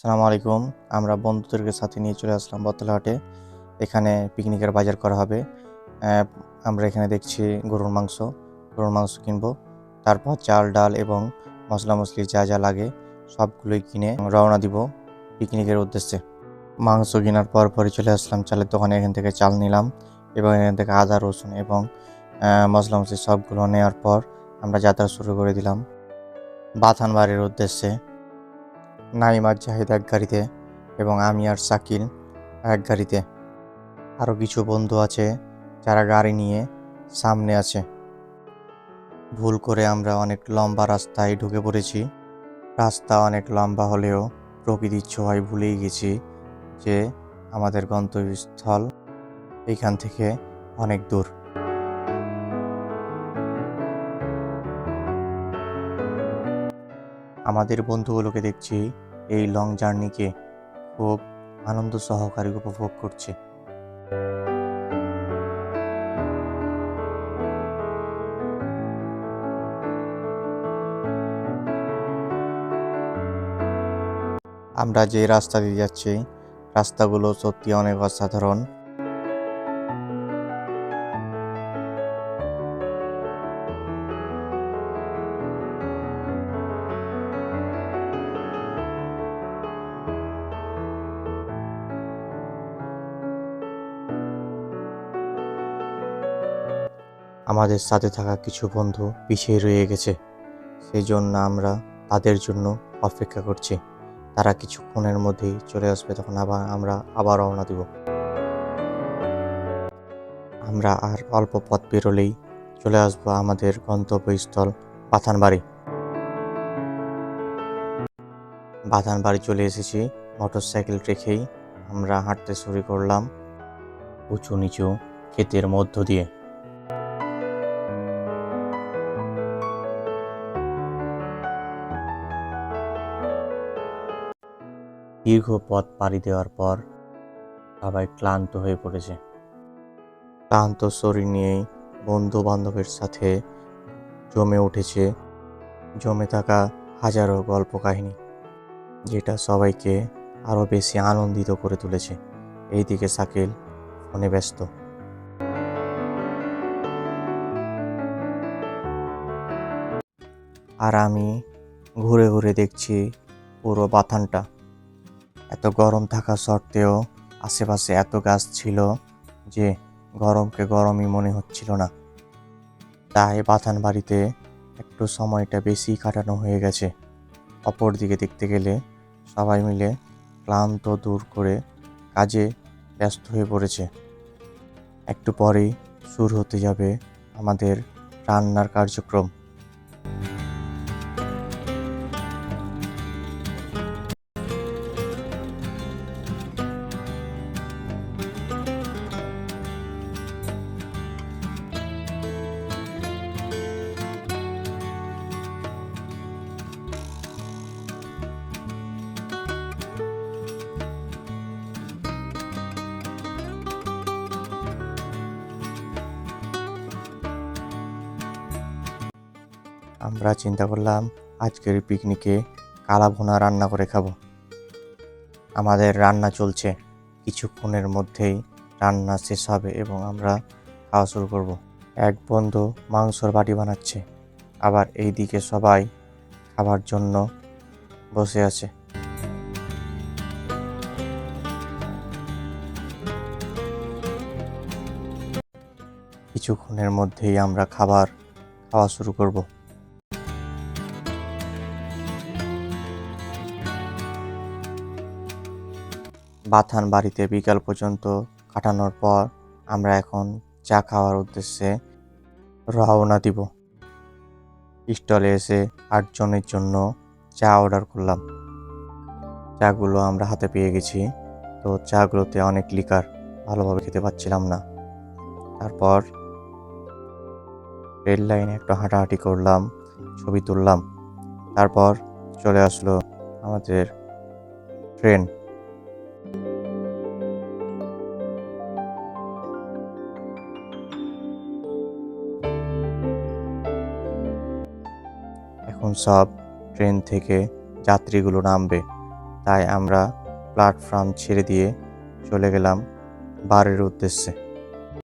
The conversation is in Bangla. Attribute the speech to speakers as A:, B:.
A: সালামু আলাইকুম। আমরা বন্ধুদেরকে সাথে নিয়ে চলে আসলাম বতলাহাটে এখানে পিকনিকের বাজার করা হবে। আমরা এখানে দেখছি গরুর মাংস। গরুর মাংস কিনবো। তারপর চাল, ডাল এবং মশলা মশলি যা যা লাগে সবগুলোই কিনে রওনা দিব পিকনিকের উদ্দেশ্যে। মাংস কেনার পর পরে চলে আসলাম চালের দোকানে। এখান থেকে চাল নিলাম এবং এখান থেকে আদা, রসুন এবং মশলা মশলি সবগুলো নেওয়ার পর আমরা যাত্রা শুরু করে দিলাম। বাথানবাড়ির উদ্দেশ্যে। নাইম আর জাহিদ এক গাড়িতে এবং আমি আর শাকিল এক গাড়িতে। আরও কিছু বন্ধু আছে যারা গাড়ি নিয়ে সামনে আছে। ভুল করে আমরা অনেক লম্বা রাস্তায় ঢুকে পড়েছি। রাস্তা অনেক লম্বা হলেও প্রকৃতির ছোঁয়ায় ভুলেই গেছি যে আমাদের গন্তব্যস্থল এইখান থেকে অনেক দূর। আমাদের বন্ধুগুলোকে দেখছি এই লং জার্নিকে খুব আনন্দ সহকারে উপভোগ করছে। আমরা যে রাস্তা দিয়ে যাচ্ছি, রাস্তাগুলো সত্যি অনেক অসাধারণ। আমাদের সাথে থাকা কিছু বন্ধু পিছিয়ে রয়ে গেছে। সেই জন্য আমরা তাদের জন্য অপেক্ষা করছি। তারা কিছুক্ষণের মধ্যেই চলে আসবে, তখন আবার আমরা আবার রওনা দিব। আমরা আর অল্প পথ বেরোলেই চলে আসব আমাদের গন্তব্যস্থল বাথানবাড়ি। বাথানবাড়ি চলে এসেছি। মোটর সাইকেল রেখেই আমরা হাঁটতে শুরু করলাম উঁচু নিচু ক্ষেতের মধ্য দিয়ে। দীর্ঘ পথ পাড়ি দেওয়ার পর সবাই ক্লান্ত হয়ে পড়েছে। ক্লান্ত শরীর নিয়েই বন্ধু বান্ধবের সাথে জমে উঠেছে, জমে থাকা হাজারো গল্প কাহিনী, যেটা সবাইকে আরও বেশি আনন্দিত করে তুলেছে। এইদিকে শাকিল ফোনে ব্যস্ত। আর আমি ঘুরে ঘুরে দেখছি পুরো বাথানটা। এত গরম থাকা সত্ত্বেও আশেপাশে এত গাছ ছিল যে গরমকে গরমই মনে হচ্ছিল না। তাই বাথান বাড়িতে একটু সময়টা বেশি কাটানো হয়ে গেছে। অপর দিকে দেখতে গেলে সবাই মিলে ক্লান্ত দূর করে কাজে ব্যস্ত হয়ে পড়েছে। একটু পরেই শুরু হতে যাবে আমাদের রান্নার কার্যক্রম। আমরা চিন্তা করলাম আজকের পিকনিকে কালা ভুনা রান্না করে খাব। আমাদের রান্না চলছে। কিছুক্ষণের মধ্যেই রান্না শেষ হবে এবং আমরা খাওয়া শুরু করব। এক বন্ধু মাংসর বাটি বানাচ্ছে। আবার এই দিকে সবাই খাবার জন্য বসে আছে। কিছুক্ষণের মধ্যেই আমরা খাবার খাওয়া শুরু করব। বাথান বাড়িতে বিকাল পর্যন্ত কাটানোর পর আমরা এখন চা খাওয়ার উদ্দেশ্যে রওনা দিব। স্টলে এসে আটজনের জন্য চা অর্ডার করলাম। চাগুলো আমরা হাতে পেয়ে গেছি। তো চাগুলোতে অনেক লিকার ভালোভাবে খেতে পাচ্ছিলাম না। তারপর রেল লাইনে একটু হাঁটাহাঁটি করলাম, ছবি তুললাম। তারপর চলে আসলো আমাদের ট্রেন এখন সব ট্রেন থেকে যাত্রীগুলো নামবে। তাই আমরা প্ল্যাটফর্ম ছেড়ে দিয়ে চলে গেলাম বাড়ির উদ্দেশ্যে।